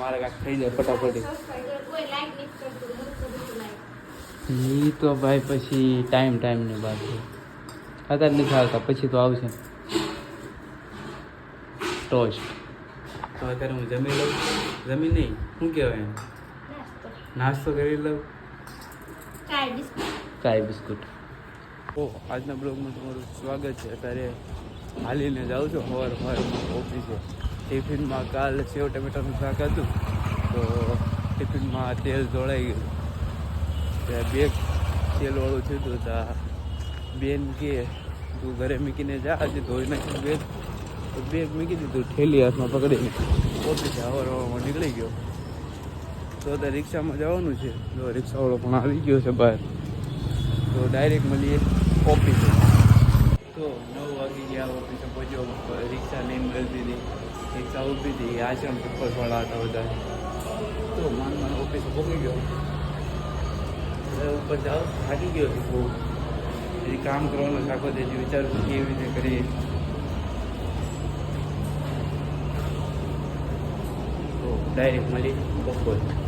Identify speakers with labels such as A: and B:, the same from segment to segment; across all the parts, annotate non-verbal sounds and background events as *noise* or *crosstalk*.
A: મારે કાંઈક થઈ જાય ફટાફટ. એ તો ભાઈ પછી ટાઈમ ટાઈમની વાત છે. અત્યારે નથી આવતા પછી તો આવશે. ટોસ્ટ તો અત્યારે હું જમી લઉં? જમી નહીં? શું કહેવાય એમ
B: નાસ્તો
A: નાસ્તો કરી લઉં?
B: ચાય બિસ્કુટ.
A: ઓ આજના બ્લોગમાં તમારું સ્વાગત છે. અત્યારે હાલીને જાઉં છું. સવાર સવારમાં ઓફિસે ટિફિનમાં કાલ સેવ ટમેટાનું શાક હતું, તો ટિફિનમાં તેલ જોડાઈ ગયું. બેગ તેલવાળું થયું ત્યાં બેન કે, તું ઘરે મૂકીને જા, આજે ધોઈ નાખ્યું બેગ તો બેગ મૂકી દીધું, ઠેલી હાથમાં પકડીને ઓફિસે હવાર નીકળી ગયો. તો અત્યારે રિક્ષામાં જવાનું છે, તો રિક્ષાવાળો પણ આવી ગયો છે બહાર. તો ડાયરેક્ટ મળીએ ઓફિસે. તો નવ વાગી ગયા, ઓફિસે પહોંચ્યો, રિક્ષા લઈને ગઈ દીધી રિક્ષા ઊભી આશ્રમ પેપરવાળા હતા બધા. તો માન માન ઓફિસે પહોંચી ગયો. એટલે ઉપર જાઓ, થાકી ગયો છું બહુ. હજી કામ કરવાનું આખો તેથી વિચારું કેવી રીતે કરીએ. તો ડાયરેક્ટ મળી બપોર.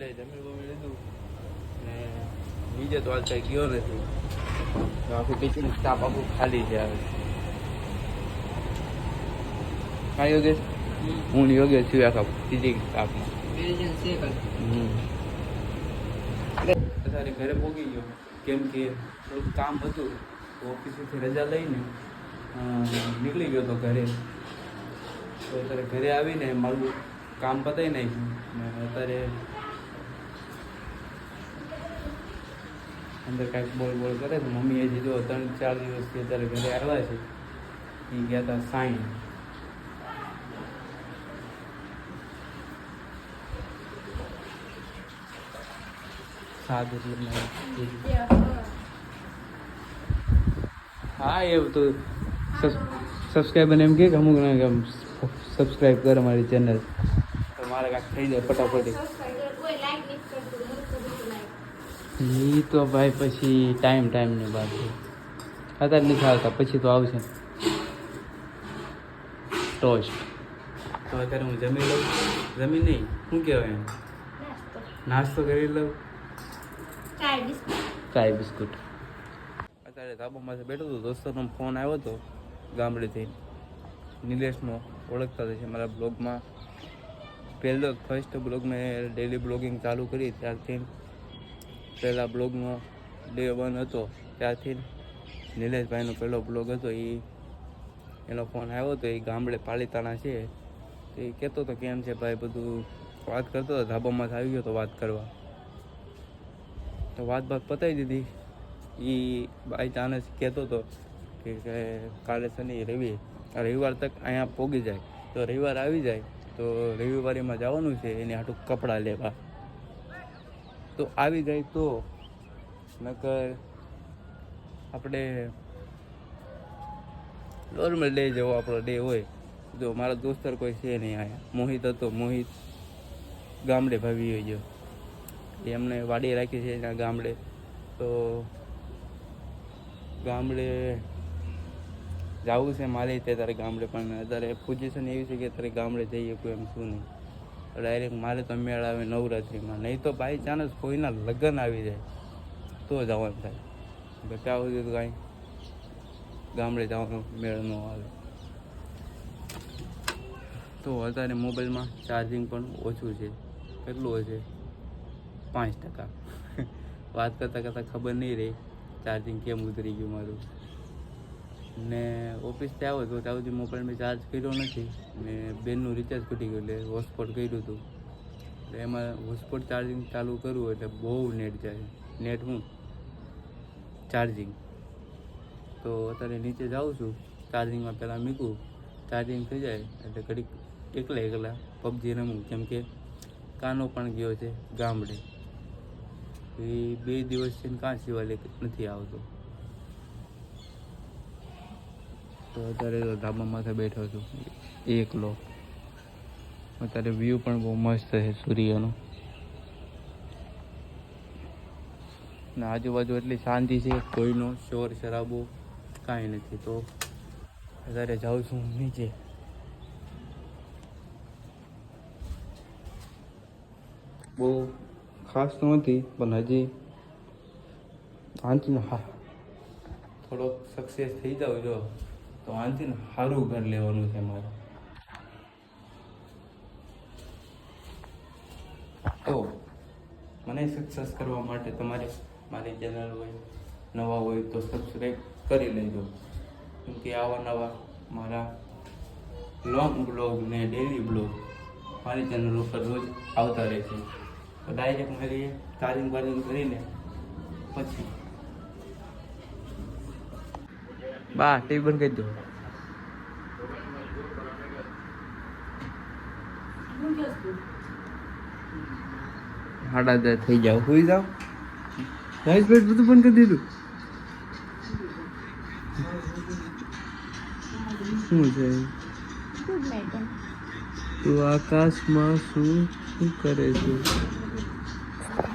A: અત્યારે જમી બમી લીધું ને બીજે તો આજ કઈ ગયો નથી તો આખું કિચન સ્ટાફ આખું ખાલી છે આવે હા યોગેશ હું યોગેશ છું આખા ટીચિંગ સ્ટાફમાં. અત્યારે ઘરે પહોંચી ગયો કેમ કે થોડુંક કામ હતું તો ઓફિસેથી રજા લઈને નીકળી ગયો તો ઘરે તો અત્યારે ઘરે આવીને મારું કામ પતાવી નાખ્યું ને અત્યારે અંદર કાંઈક બોલ બોલ કરે તો મમ્મીએ હજી જો ત્રણ ચાર દિવસથી અત્યારે ઘરે આવ્યા છે એ ગયા હતા સાઈન સાદ હા એવું તો સબસ્ક્રાઈબર એમ કે અમુક સબસ્ક્રાઈબ કર અમારી ચેનલ તો મારે કાંઈક થઈ જાય ફટાફટ
B: સબસ્ક્રાઇબર કોઈ લાઈક નહીં કરતું હું કરું છું લાઈક
A: એ તો ભાઈ પછી ટાઈમ ટાઈમની વાત છે. અત્યારે નથી આવતા પછી તો આવશે. ટોસ્ટ તો અત્યારે હું જમી લઉં. જમી નહીં? શું કહેવાય એમ?
B: નાસ્તો.
A: નાસ્તો કરી લઉં?
B: ચાય બિસ્કિટ.
A: ચાય બિસ્કુટ. અત્યારે ધાબામાં બેઠો હતો દોસ્તોનો ફોન આવ્યો હતો ગામડેથી. નિલેશનો ઓળખતા થશે મારા બ્લોગમાં પહેલો ફર્સ્ટ બ્લોગ મેં ડેલી બ્લોગિંગ ચાલુ કરી ત્યારથી પહેલા બ્લોગમાં ડે વન હતો, ત્યારથી નિલેશભાઈનો પહેલો બ્લોગ હતો એ એનો ફોન આવ્યો હતો એ ગામડે પાલીતાણા છે. તો એ કહેતો હતો કેમ છે ભાઈ, બધું વાત કરતો હતો ધાબામાં આવી ગયો તો વાત કરવા. તો વાત વાત પતાવી દીધી. એ બાય ચાન્સ કહેતો હતો કે કાલે શનિ રવિ રવિવાર તક અહીંયા પોગી જાય. તો રવિવાર આવી જાય, તો રવિવારીમાં જવાનું છે, એને આટલું કપડાં લેવા. તો આવી જાય તો નકર આપણે નોર્મલ ડે જેવો આપણો ડે હોય. જો મારા દોસ્તર કોઈ છે નહીં અહીંયા. મોહિત હતો, મોહિત ગામડે ભાવી હોય ગયો. એમને વાડી રાખી છે એના ગામડે. તો ગામડે જવું છે મારે તે તારે ગામડે પણ અત્યારે પોઝિશન એવી છે કે અત્યારે ગામડે જઈએ કોઈ એમ શું નહીં. ડાયરેક્ટ મારે તો મેળ આવે નવરાત્રિમાં. નહીં તો બાય ચાન્સ કોઈના લગ્ન આવી જાય. તો જવાનું થાય. બચાવ સુધી તો કાંઈ? ગામડે જવાનો, મેળ ન આવે. તો અત્યારે મોબાઈલમાં ચાર્જિંગ પણ ઓછું છે. કેટલું હશે? પાંચ ટકા. *laughs* વાત કરતાં કરતાં ખબર નહીં રહી. ચાર્જિંગ કેમ ઉતરી ગયું મારું? ને ઓફિસથી આવ્યો તો ત્યાં સુધી મોબાઈલ મેં ચાર્જ કર્યો નથી ને બેનનું રિચાર્જ ઘટી ગયું એટલે હોટસ્પોટ કર્યું હતું. એટલે એમાં હોટસ્પોટ ચાર્જિંગ ચાલુ કરવું એટલે બહુ નેટ જાય. નેટ હું? ચાર્જિંગ તો અત્યારે નીચે જાઉં છું ચાર્જિંગમાં પહેલાં મૂકું. ચાર્જિંગ થઈ જાય એટલે ઘડીક એકલા એકલા પબજી રમું. કેમ કે કાનો પણ ગયો છે ગામડે. એ બે દિવસથી કાં સિવાય નથી આવતો. તો અત્યારે તો ધાબા માથે બેઠો છું. એકલો. અત્યારે વ્યૂ પણ બહુ મસ્ત છે સૂર્યનો. ને આજુબાજુ એટલી શાંતિ છે, કોઈનો શોર શરાબો કાંઈ નથી. તો અત્યારે જાઉં છું નીચે. બહુ ખાસ તો નથી, પણ હજી આનથી હા, થોડોક સક્સેસ થઈ જાવ જો. તો આનથી સારું ઘર લેવાનું છે મારે. તો મને સક્સેસ કરવા માટે તમારે મારી ચેનલ હોય, નવા હોય તો સબસ્ક્રાઈબ કરી લેજો. કેમ કે આવા નવા મારા લોંગ બ્લોગ ને ડેલી બ્લોગ મારી ચેનલ ઉપર રોજ આવતા રહે છે. તો ડાયરેક્ટ મળીએ ચાર્જિંગ બારીમ કરીને પછી બા ટીવી બંધ કરી દો સાડા થઈ જાવ સુઈ જાવ લાઈટ બેટ બધું બંધ કરી દીધું શું છે તું આકાશમાં શું શું કરે છે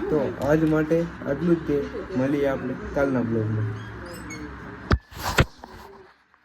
A: તો આજ માટે આટલું જ તે મળીએ આપણે કાલના બ્લોગમાં